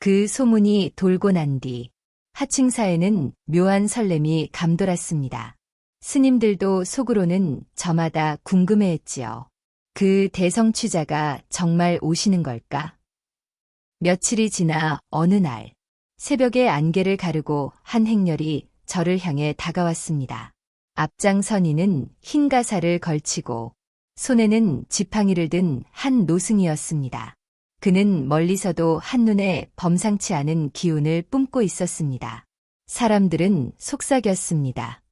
그 소문이 돌고 난 뒤 하층사에는 묘한 설렘이 감돌았습니다. 스님들도 속으로는 저마다 궁금해했지요. 그 대성취자가 정말 오시는 걸까? 며칠이 지나 어느 날 새벽에 안개를 가르고 한 행렬이 저를 향해 다가왔습니다. 앞장선 이는 흰 가사를 걸치고 손에는 지팡이를 든 한 노승이었습니다. 그는 멀리서도 한눈에 범상치 않은 기운을 뿜고 있었습니다. 사람들은 속삭였습니다.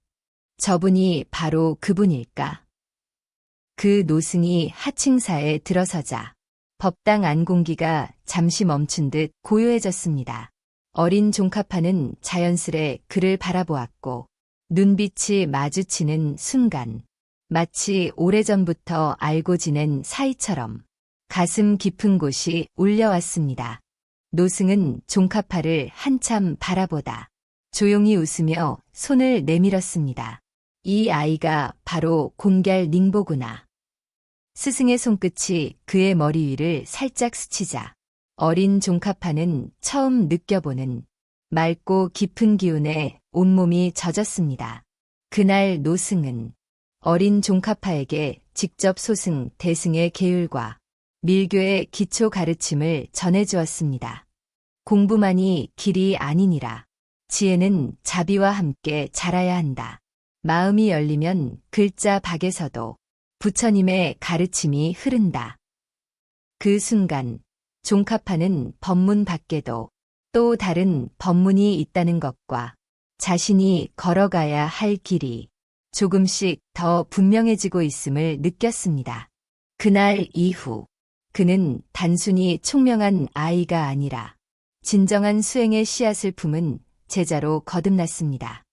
저분이 바로 그분일까? 그 노승이 하층사에 들어서자 법당 안 공기가 잠시 멈춘 듯 고요해졌습니다. 어린 종카파는 자연스레 그를 바라보았고 눈빛이 마주치는 순간 마치 오래전부터 알고 지낸 사이처럼 가슴 깊은 곳이 울려왔습니다. 노승은 종카파를 한참 바라보다 조용히 웃으며 손을 내밀었습니다. 이 아이가 바로 공결 닝보구나. 스승의 손끝이 그의 머리 위를 살짝 스치자 어린 종카파는 처음 느껴보는 맑고 깊은 기운에 온몸이 젖었습니다. 그날 노승은 어린 종카파에게 직접 소승, 대승의 계율과 밀교의 기초 가르침을 전해주었습니다. 공부만이 길이 아니니라. 지혜는 자비와 함께 자라야 한다. 마음이 열리면 글자 박에서도 부처님의 가르침이 흐른다. 그 순간 종카파는 법문 밖에도 또 다른 법문이 있다는 것과 자신이 걸어가야 할 길이 조금씩 더 분명해지고 있음을 느꼈습니다. 그날 이후 그는 단순히 총명한 아이가 아니라 진정한 수행의 씨앗을 품은 제자로 거듭났습니다.